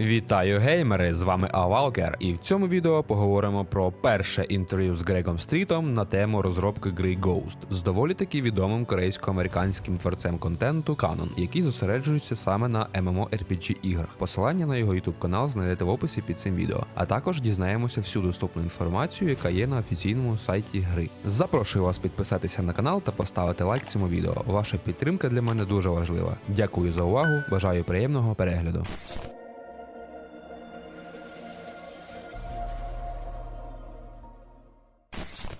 Вітаю геймери! З вами Авалкер, і в цьому відео поговоримо про перше інтерв'ю з Грегом Стрітом на тему розробки гри Ghost з доволі таки відомим корейсько-американським творцем контенту Canon, який зосереджується саме на MMORPG іграх. Посилання на його YouTube канал знайдете в описі під цим відео. А також дізнаємося всю доступну інформацію, яка є на офіційному сайті гри. Запрошую вас підписатися на канал та поставити лайк цьому відео. Ваша підтримка для мене дуже важлива. Дякую за увагу. Бажаю приємного перегляду.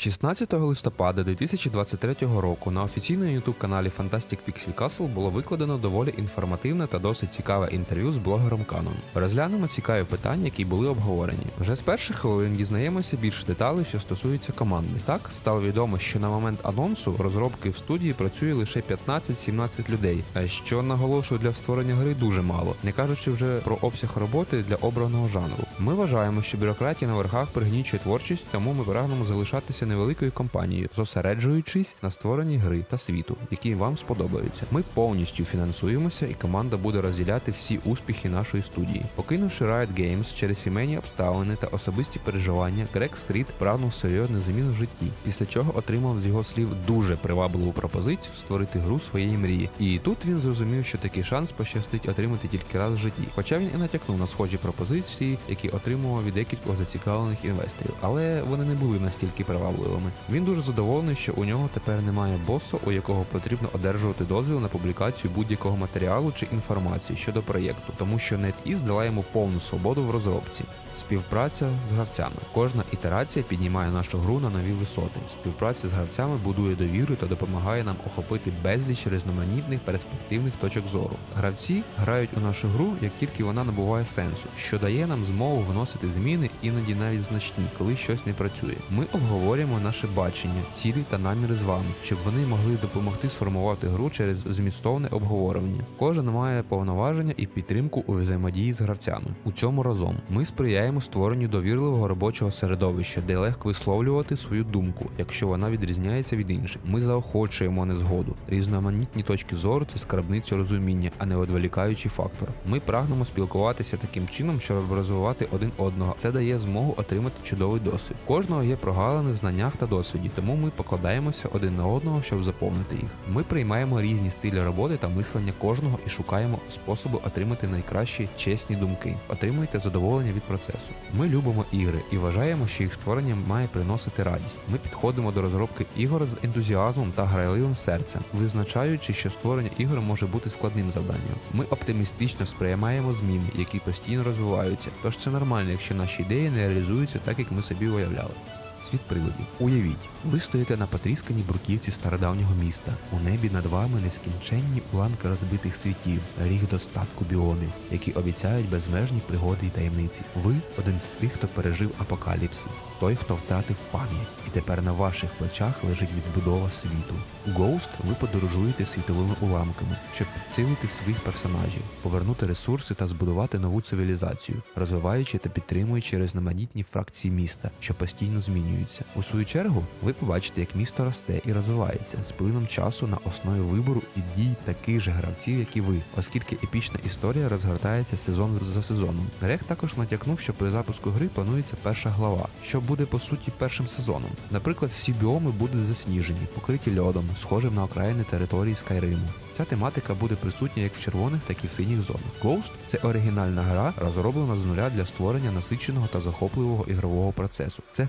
16 листопада 2023 року на офіційному youtube каналі Fantastic Pixel Castle було викладено доволі інформативне та досить цікаве інтерв'ю з блогером Canon. Розглянемо цікаві питання, які були обговорені. Вже з перших хвилин дізнаємося більше деталей, що стосуються команди. Так стало відомо, що на момент анонсу розробки в студії працює лише 15-17 людей, що наголошую для створення гри дуже мало, не кажучи вже про обсяг роботи для обраного жанру. Ми вважаємо, що бюрократія на верхах пригнічує творчість, тому ми прагнемо залишатися невеликою компанією, зосереджуючись на створенні гри та світу, які вам сподобаються. Ми повністю фінансуємося, і команда буде розділяти всі успіхи нашої студії. Покинувши Riot Games через сімейні обставини та особисті переживання, Грег Стріт прагнув серйозну зміну в житті, після чого отримав з його слів дуже привабливу пропозицію створити гру своєї мрії. І тут він зрозумів, що такий шанс пощастить отримати тільки раз в житті. Хоча він і натякнув на схожі пропозиції, які отримував від декількох зацікавлених інвесторів, але вони не були настільки привабливими. Він дуже задоволений, що у нього тепер немає босу, у якого потрібно одержувати дозвіл на публікацію будь-якого матеріалу чи інформації щодо проєкту, тому що NetEase дала йому повну свободу в розробці. Співпраця з гравцями. Кожна ітерація піднімає нашу гру на нові висоти. Співпраця з гравцями будує довіру та допомагає нам охопити безліч різноманітних перспективних точок зору. Гравці грають у нашу гру, як тільки вона набуває сенсу, що дає нам змогу вносити зміни, іноді навіть значні, коли щось не працює. Ми обговорюємо наше бачення, цілі та наміри з вами, щоб вони могли допомогти сформувати гру через змістовне обговорення. Кожен має повноваження і підтримку у взаємодії з гравцями. У цьому разом ми сприяємо створенню довірливого робочого середовища, де легко висловлювати свою думку, якщо вона відрізняється від інших. Ми заохочуємо незгоду. Різноманітні точки зору це скарбниця розуміння, а не відволікаючий фактор. Ми прагнемо спілкуватися таким чином, щоб розвивати один одного. Це дає змогу отримати чудовий досвід. Кожного є прогалини в знаннях та досвіді, тому ми покладаємося один на одного, щоб заповнити їх. Ми приймаємо різні стилі роботи та мислення кожного і шукаємо способи отримати найкращі чесні думки. Отримуйте задоволення від процесу. Ми любимо ігри і вважаємо, що їх створення має приносити радість. Ми підходимо до розробки ігор з ентузіазмом та грайливим серцем, визначаючи, що створення ігор може бути складним завданням. Ми оптимістично сприймаємо зміни, які постійно розвиваються. Тож це нормально, якщо наші ідеї не реалізуються так, як ми собі уявляли. Світ привидів. Уявіть, ви стоїте на потрісканій бруківці стародавнього міста. У небі над вами нескінченні уламки розбитих світів, ріг достатку біомів, які обіцяють безмежні пригоди і таємниці. Ви один з тих, хто пережив апокаліпсис, той, хто втратив пам'ять, і тепер на ваших плечах лежить відбудова світу. У Ghost ви подорожуєте світовими уламками, щоб підсилити своїх персонажів, повернути ресурси та збудувати нову цивілізацію, розвиваючи та підтримуючи різноманітні фракції міста, що постійно змінюються. У свою чергу, ви побачите, як місто росте і розвивається з плином часу на основі вибору і дій таких же гравців, як і ви, оскільки епічна історія розгортається сезон за сезоном. Грех також натякнув, що при запуску гри планується перша глава, що буде по суті першим сезоном. Наприклад, всі біоми будуть засніжені, покриті льодом, схожим на окраїни території Скайриму. Ця тематика буде присутня як в червоних, так і в синіх зонах. Ghost – це оригінальна гра, розроблена з нуля для створення насиченого та захопливого ігрового процесу. Це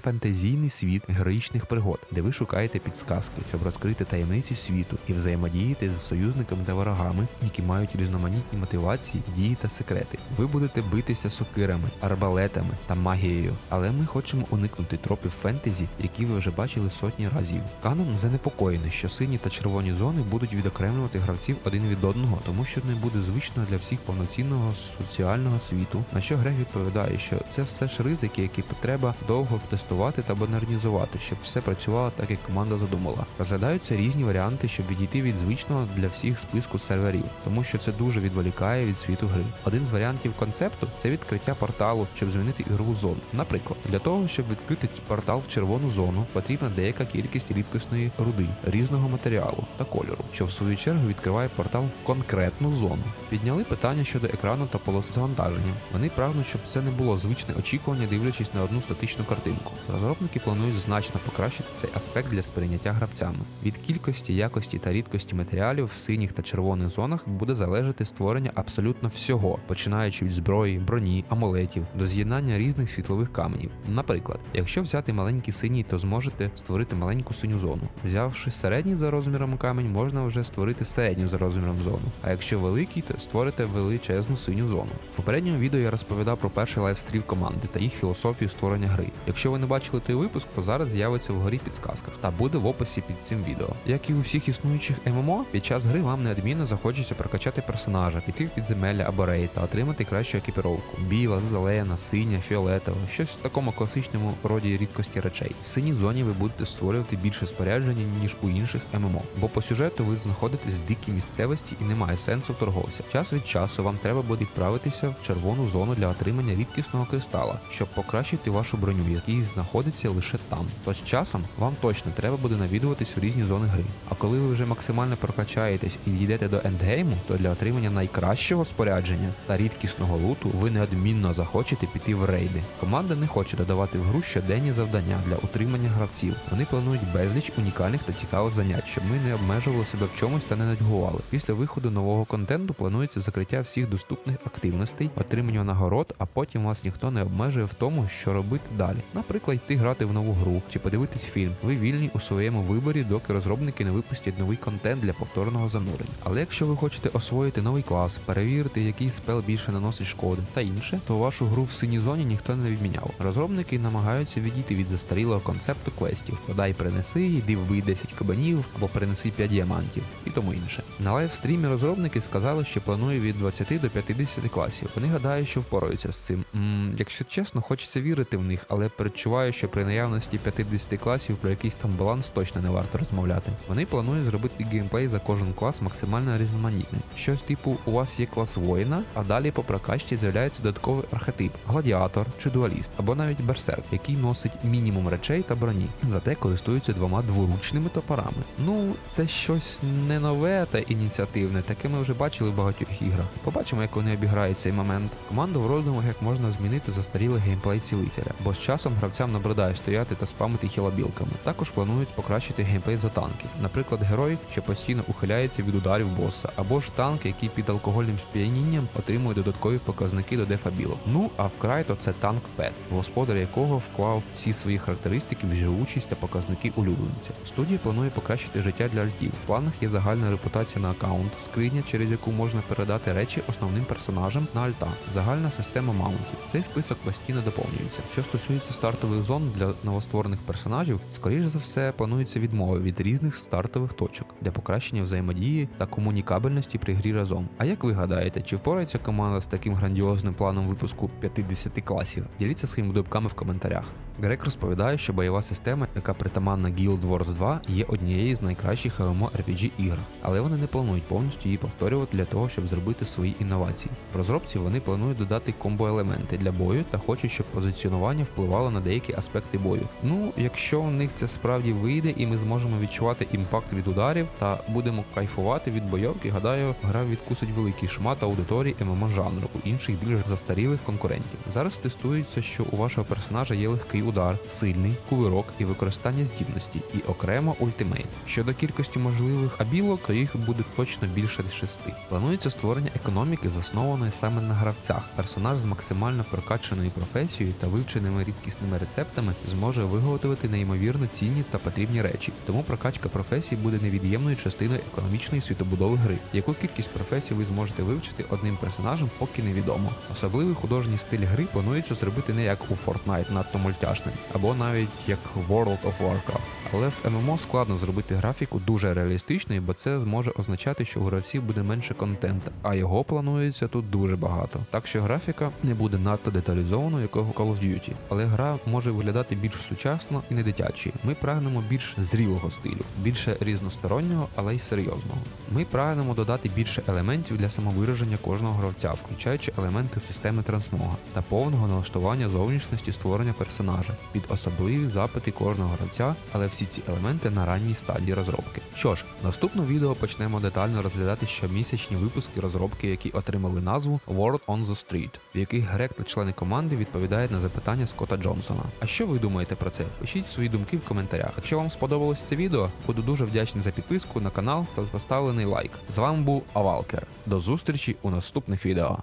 фантазійний світ героїчних пригод, де ви шукаєте підсказки, щоб розкрити таємниці світу і взаємодіяти з союзниками та ворогами, які мають різноманітні мотивації, дії та секрети. Ви будете битися сокирами, арбалетами та магією, але ми хочемо уникнути тропів фентезі, які ви вже бачили сотні разів. Канон занепокоєний, що сині та червоні зони будуть відокремлювати гравців один від одного, тому що не буде звично для всіх повноцінного соціального світу. На що Грег відповідає, що це все ж ризики, які треба довго тестувати та модернізувати, щоб все працювало так, як команда задумала. Розглядаються різні варіанти, щоб відійти від звичного для всіх списку серверів, тому що це дуже відволікає від світу гри. Один з варіантів концепту це відкриття порталу, щоб змінити ігрову зону. Наприклад, для того, щоб відкрити портал в червону зону, потрібна деяка кількість рідкісної руди різного матеріалу та кольору, що в свою чергу відкриває портал в конкретну зону. Підняли питання щодо екрану та полоси завантаження. Вони прагнуть, щоб це не було звичне очікування, дивлячись на одну статичну картинку. Розробники планують значно покращити цей аспект для сприйняття гравцями. Від кількості, якості та рідкості матеріалів в синіх та червоних зонах буде залежати створення абсолютно всього, починаючи від зброї, броні, амулетів до з'єднання різних світлових каменів. Наприклад, якщо взяти маленький синій, то зможете створити маленьку синю зону. Взявши середній за розміром камінь, можна вже створити середню за розміром зону. А якщо великий, то створите величезну синю зону. В попередньому відео я розповідав про перший лайвстрім команди та їх філософію створення гри. Якщо ви не бачили той випуск, то зараз з'явиться вгорі підсказках та буде в описі під цим відео. Як і у всіх існуючих ММО, під час гри вам неодмінно захочеться прокачати персонажа, піти в підземелля або рейд та отримати кращу екіпіровку: біла, зелена, синя, фіолетова, щось в такому класичному роді рідкості речей. В синій зоні ви будете створювати більше спорядження, ніж у інших ММО. Бо по сюжету ви знаходитесь в дикій місцевості і немає сенсу торговця. Час від часу вам треба буде відправитися в червону зону для отримання рідкісного кристала, щоб покращити вашу броню, який знаходиться лише там. То з часом вам точно треба буде навідуватись в різні зони гри. А коли ви вже максимально прокачаєтесь і дійдете до ендгейму, то для отримання найкращого спорядження та рідкісного луту ви неодмінно захочете піти в рейди. Команда не хоче додавати в гру щоденні завдання для утримання гравців. Вони планують безліч унікальних та цікавих занять, щоб ми не обмежували себе в чомусь та не нудьгували. Після виходу нового контенту планується закриття всіх доступних активностей, отримання нагород, а потім вас ніхто не обмежує в тому, що робити далі. Наприклад, йти грати в нову гру чи подивитись фільм. Ви вільні у своєму виборі, доки розробники не випустять новий контент для повторного занурення. Але якщо ви хочете освоїти новий клас, перевірити, який спел більше наносить шкоди та інше, то вашу гру в синій зоні ніхто не відміняв. Розробники намагаються відійти від застарілого концепту квестів. Подай принеси, йди вбий 10 кабанів або принеси 5 діамантів і тому інше. На лайвстрімі розробники сказали, що планує від 20 до 50 класів. Вони гадають, що впораються з цим. м якщо чесно, хочеться вірити в них, але перечуваю, що при наявності 50 класів про якийсь там баланс точно не варто розмовляти. Вони планують зробити геймплей за кожен клас максимально різноманітним. Щось типу, у вас є клас воїна, а далі по прокачці з'являється додатковий архетип гладіатор чи дуаліст, або навіть берсерк, який носить мінімум речей та броні, зате користується двома дворучними топорами. Ну, це щось не нове та ініціативне, таке ми вже бачили в багатьох іграх. Побачимо, як вони обіграють цей момент. Команда в роздумах, як можна змінити застарілий геймплей цілителя, бо з часом гравцям набридає стояти та спамити хілобілками. Також планують покращити геймплей за танків. Наприклад, герой, що постійно ухиляється від ударів боса, або ж танк, який під алкогольним сп'янінням отримує додаткові показники до дефа білок. Ну а вкрай то це танк Пет, господар якого вклав всі свої характеристики в живучість та показники улюбленця. Студія планує покращити життя для альтів. В планах є загальна репутація на аккаунт, скриня, через яку можна передати речі основним персонажам на альта, загальна система маунтів. Цей список постійно доповнюється. Що стосується стартових зон для новостворених персонажів, скоріш за все плануються відмови від різних стартових точок для покращення взаємодії та комунікабельності при грі разом. А як ви гадаєте, чи впорається команда з таким грандіозним планом випуску 50 класів? Діліться своїми думками в коментарях. Грек розповідає, що бойова система, яка притаманна Guild Wars 2, є однією з найкращих MMORPG ігр, але вони не планують повністю її повторювати для того, щоб зробити свої інновації. В розробці вони планують додати комбо-елементи для бою та хочуть, щоб позиціонування впливало на деякі аспекти бою. Ну, якщо у них це справді вийде, і ми зможемо відчувати імпакт від ударів та будемо кайфувати від бойовки, гадаю, гра відкусить великий шмат аудиторії ММО жанру у інших більш застарілих конкурентів. Зараз тестується, що у вашого персонажа є легкий удар, сильний кувирок і використання здібності, і окремо ультимейт. Щодо кількості можливих абілок, то їх буде точно більше шести. Планується створення економіки, заснованої саме на гравцях. Персонаж з максимально прокачаною професією та вивченими рідкісними рецептами зможе виготовити неймовірно цінні та потрібні речі. Тому прокачка професій буде невід'ємною частиною економічної світобудови гри. Яку кількість професій ви зможете вивчити одним персонажем, поки невідомо. Особливий художній стиль гри планується зробити не як у Fortnite надто мультяшним, або навіть як World of Warcraft, Але в ММО складно зробити графіку дуже реалістичною, бо це зможе означати, що у гравців буде менше контенту, а його планується тут дуже багато. Так що графіка не буде надто деталізованою, як Call of Duty. Але гра може виглядати більш сучасно і не дитячою. Ми прагнемо більш зрілого стилю, більше різностороннього, але й серйозного. Ми прагнемо додати більше елементів для самовираження кожного гравця, включаючи елементи системи трансмога та повного налаштування зовнішності створення персонажа під особливі запити кожного гравця, але всі ці елементи на ранній стадії розробки. Що ж, наступне відео почнемо детально розглядати щомісячні випуски розробки, які отримали назву World on the Street, в яких Грек та члени команди відповідають на запитання Скотта Джонсона. А що ви думаєте про це? Пишіть свої думки в коментарях. Якщо вам сподобалось це відео, буду дуже вдячний за підписку на канал та поставлений лайк. З вами був Авалкер. До зустрічі у наступних відео.